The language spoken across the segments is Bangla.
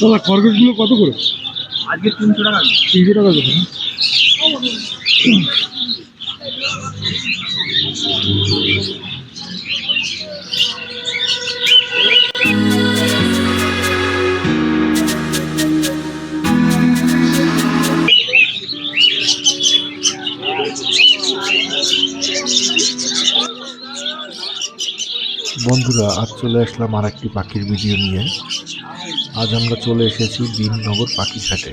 দাদা খরগোশগুলো কত করে? আজকে তিনশো টাকা তিনশো টাকা করে বন্ধুরা আজ চলে আসলাম আর একটি পাখির ভিডিও নিয়ে। আজ আমরা চলে এসেছি বিননগর পাখি ঘাটে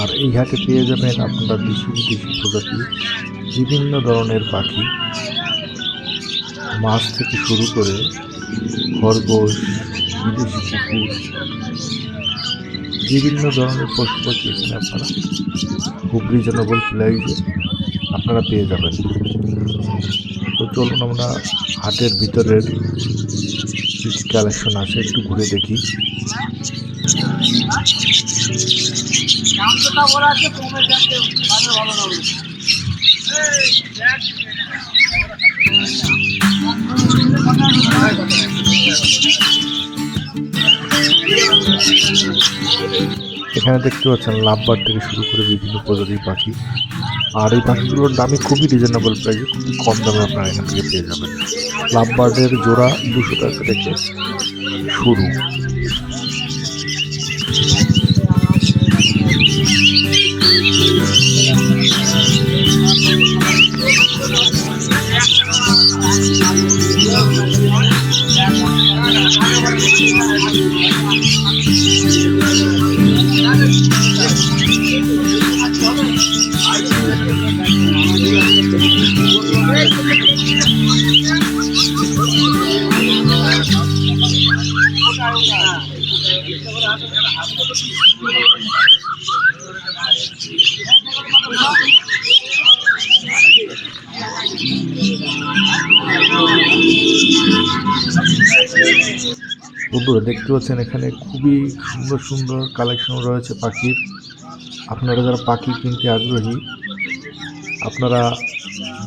আর এই ঘাটে পেয়ে যাবেন আপনারা দেশি বিদেশি প্রজাতির বিভিন্ন ধরনের পাখি। মাছ থেকে শুরু করে খরগোশ, বিদেশি কুকুর, বিভিন্ন ধরনের পশু পাখি এখানে আপনারা খুব রিজনেবল প্রাইসে আপনারা পেয়ে যাবেন। তো চলুন আমরা হাটের ভিতরের কি কালেকশন আছে একটু ঘুরে দেখি। Thank বলা এখানে দেখতে পাচ্ছেন লাভবার থেকে শুরু করে বিভিন্ন প্রজাতির পাখি। আর এই পাখিগুলোর দামই খুবই রিজনেবল প্রাইসে খুবই কম দামে আপনারা এখান থেকে পেয়ে যাবেন। লাভবার্ডের জোড়া দুশো টাকা থেকে শুরু। বন্ধুরা, দেখতে পাচ্ছেন এখানে খুবই সুন্দর সুন্দর কালেকশন রয়েছে পাখির। আপনারা যারা পাখি কিনতে আগ্রহী, আপনারা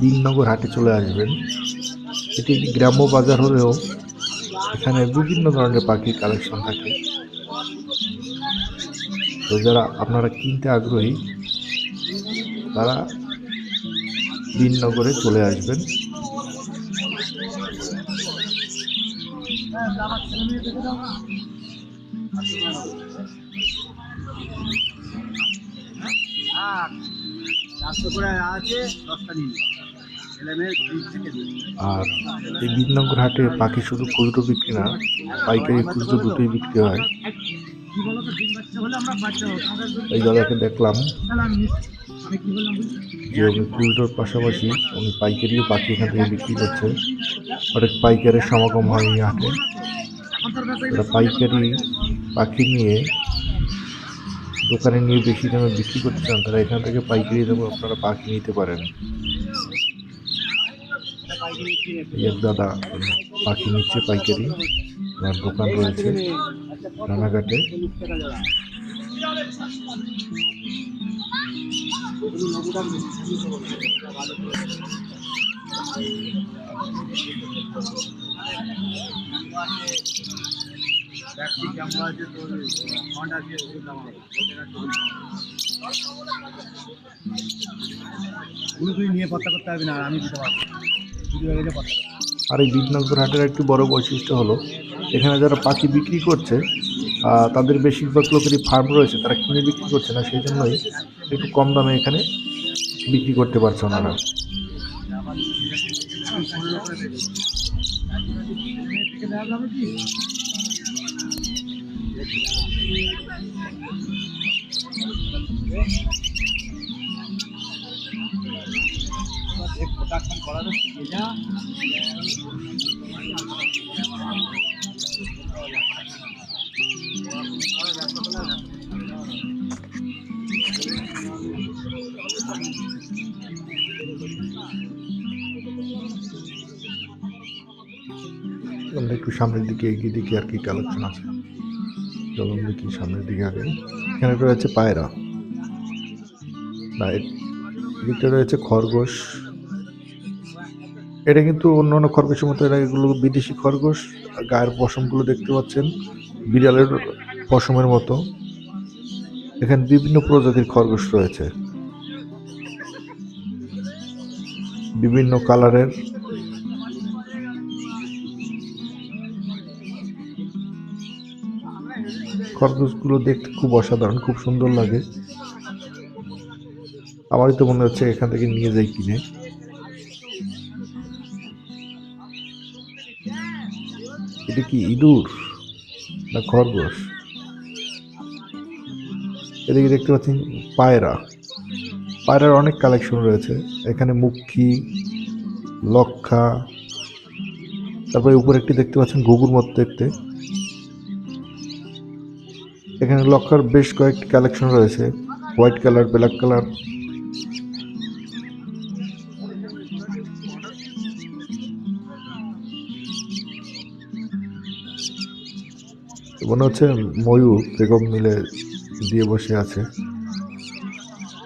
দিননগর হাটে চলে আসবেন। এটি একটি গ্রাম্য বাজার হলেও এখানে বিভিন্ন ধরনের পাখির কালেকশন থাকে। তো যারা আপনারা কিনতে আগ্রহী, তারা দিননগরে চলে আসবেন। আর এই বিননগর হাটে পাখি শুধু খুচরো বিক্রি না, পাইকারি খুচরো দুটোই বিক্রি হয়। এই দাদাকে দেখলাম। যে উনি পাশাপাশি উনি পাইকারিও পাখি এখান থেকে বিক্রি করছে। অনেক পাইকারের সমাগম হয় এই হাটে পাইকারি পাখি নিয়ে দোকানে নিয়ে বেশি দামে বিক্রি করতে চান তারা এখান থেকে পাইকারি দামে আপনারা পাখি নিতে পারেন। এক দাদা পাখি নিচ্ছে পাইকারি দোকান রয়েছে রানাঘাটে। তুই নিয়ে পত্তা করতে পারবি না আর আমি আর এই বিঘ্নগর হাটের একটি বড় বৈশিষ্ট্য হলো, এখানে যারা পাখি বিক্রি করছে তাদের বেশিরভাগ লোকেরই ফার্ম রয়েছে, তারা কিনে বিক্রি করছে না, সেই জন্যই একটু কম দামে এখানে বিক্রি করতে পারছে ওনারা। প্রোডাকশন আমরা একটু সামনের দিকে এগিয়ে দেখি আর কি কালেকশন আছে। চলুন দেখি সামনের দিকে আগে। এখানে রয়েছে পায়রা। না এদিকটা রয়েছে খরগোশ। এটা কিন্তু অন্য অন্য খরগোশের মতো এটা এগুলো বিদেশি খরগোশ। গায়ের পশমগুলো দেখতে পাচ্ছেন, বিড়ালের পশমের মতো। এখানে বিভিন্ন প্রজাতির খরগোশ রয়েছে। বিভিন্ন কালারের খরগোশগুলো দেখতে খুব অসাধারণ, খুব সুন্দর লাগে। আমারই তো মনে হচ্ছে এখান থেকে নিয়ে যাই কিনে। এটা কি ইঁদুর না খরগোশ? এদিকে দেখতে পাচ্ছেন পায়রা। পায়রার অনেক কালেকশন রয়েছে। এখানে মুখী, লক্ষা, তারপরে উপরে একটি দেখতে পাচ্ছেন ঘুঘুর মতো দেখতে। এখানে লক্ষার বেশ কয়েকটি কালেকশন রয়েছে। হোয়াইট কালার ব্ল্যাক কালার মনে হচ্ছে ময়ূর বেগম মিলে দিয়ে বসে আছে।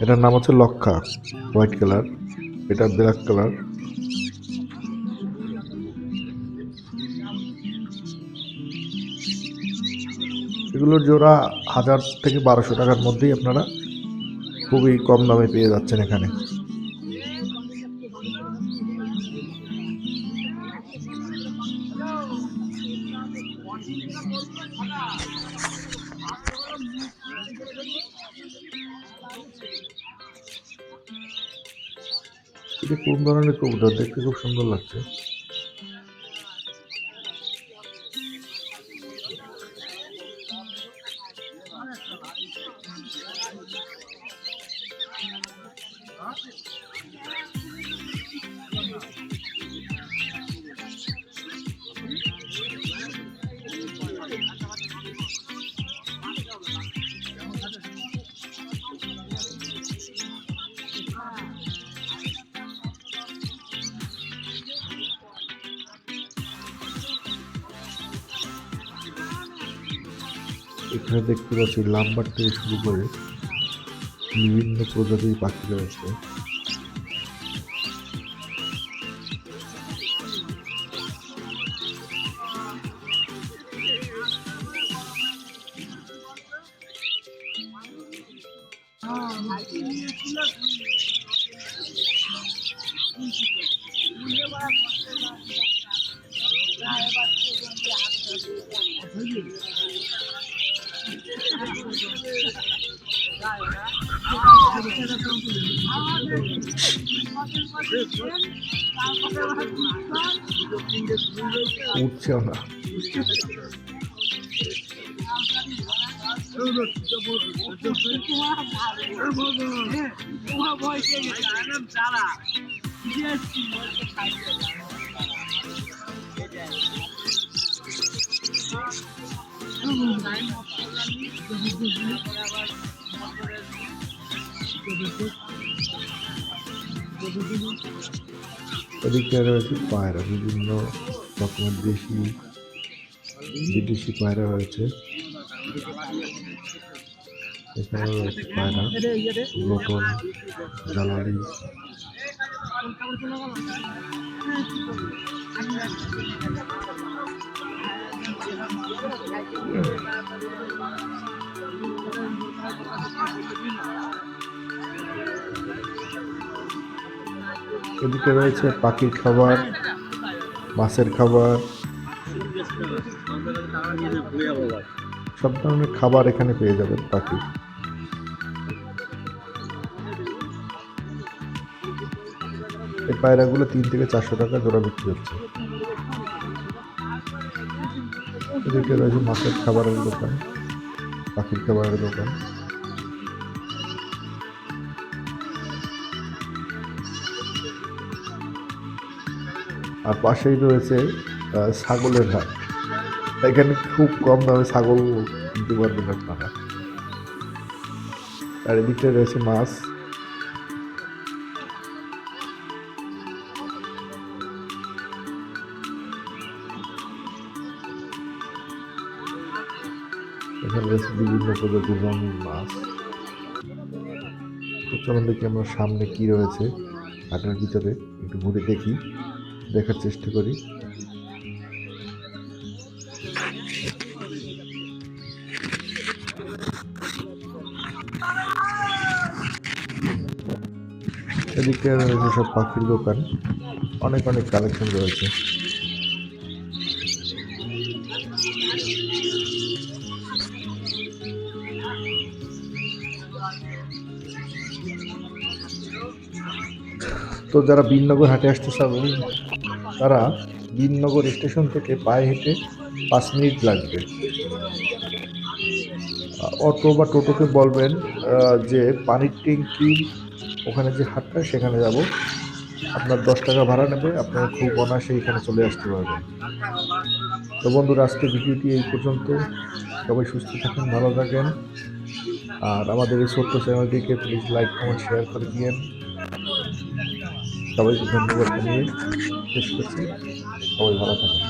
এটার নাম হচ্ছে লক্ষা হোয়াইট কালার এটা ব্ল্যাক কালার এগুলোর জোড়া হাজার থেকে বারোশো টাকার মধ্যেই আপনারা খুবই কম দামে পেয়ে যাচ্ছেন এখানে। কোন ধরনের কবুতর দেখতে খুব সুন্দর লাগছে। এখানে দেখতে পাচ্ছি লাম্বার থেকে শুরু করে বিভিন্ন প্রজাতির পাখি রয়েছে। উঠছেও না। এদিকে রয়েছে পায়রা বিভিন্ন রকমের দেশি বিদেশি পায়রা রয়েছে। এখানে রয়েছে পায়রা লটন জালালি এদিকে রয়েছে পাখির খাবার, মাছের খাবার। সব ধরনের খাবার এখানে পেয়ে যাবেন পাখি। এই পায়রাগুলো তিন থেকে চারশো টাকা জোড়া বিক্রি হচ্ছে। এদিকে রয়েছে মাছের খাবারের দোকান, পাখির খাবারের দোকান। আর পাশেই রয়েছে ছাগলের হাট। এখানে খুব কম দামে ছাগল কিনতে পারবেন আপনারা আর এদিকে রয়েছে মাছ। এখানে বিভিন্ন প্রজাতির মাছ। চলুন দেখি আমরা সামনে কি রয়েছে। হাটের ভিতরে একটু ঘুরে দেখি। দেখার চেষ্টা করি। এদিকে রয়েছে সব পাখির দোকান। অনেক অনেক কালেকশন রয়েছে। তো যারা বিননগর হাটে আসতে চাবেন তারা বিননগর স্টেশন থেকে পায়ে হেঁটে পাঁচ মিনিট লাগবে। অটো বা টোটোকে বলবেন যে পানির ট্যাঙ্কি ওখানে যে হাটটা, সেখানে যাব। আপনার দশ টাকা ভাড়া নেবে, আপনারা খুব অনায়াসে এখানে চলে আসতে পারবেন। তো বন্ধুরা, আজকে ভিডিওটি এই পর্যন্ত। সবাই সুস্থ থাকেন, ভালো থাকেন। আর আমাদের এই ছোট্ট চ্যানেলটিকে প্লিজ লাইক কমেন্ট শেয়ার করে দিয়েন। সবাইকে ধন্যবাদ জানিয়ে শেষ করছি। সবাই ভালো থাকেন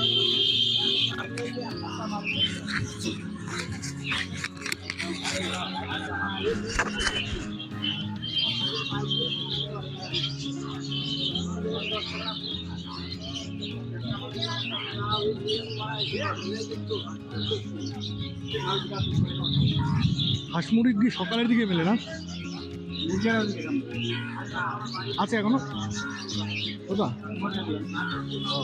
হাঁস মুরগি সকালের দিকে মেলে না? আছে এখনও? ওটা ও